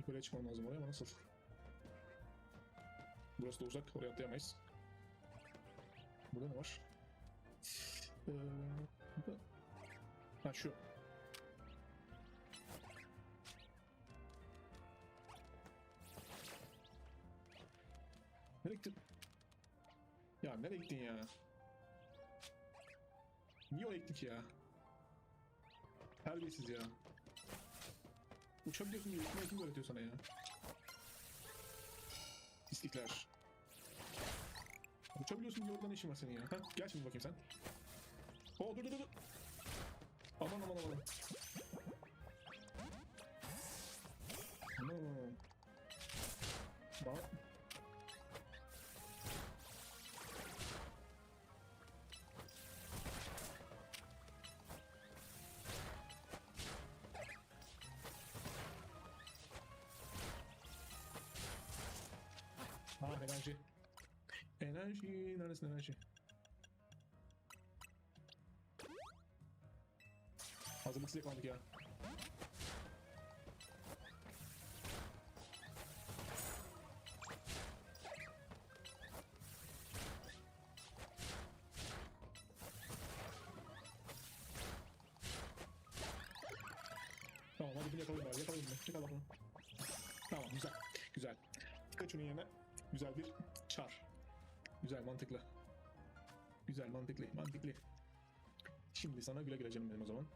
Yukarıya çıkmam lazım oraya ama nasıl? Burası da uzak. Oraya atlayamayız. Burada ne var? Ee, burada... Ha şu. Nereye gittin? Ya nereye gittin ya? Niye oraya gittik ya? Terbiyesiz ya. Uçabiliyorsun diye uçmayı kim öğretiyor sana ya? Pislikler. Uçabiliyorsun diye orada ne işin var senin ya? Ha, gel şimdi bakayım sen. Oo dur dur dur. Aman aman aman. Aman. Bana... Ha enerji. Enerji. Neredesin enerji? Hazırlıksız yakalandık ya. Tamam hadi bunu yakalım bari. Yakalım bunu. Yakala bunu. Tamam güzel. Güzel. Pikachu'nun yerine güzel bir çar. Güzel mantıklı. Güzel mantıklı mantıklı. Şimdi sana güle güle canım benim o zaman.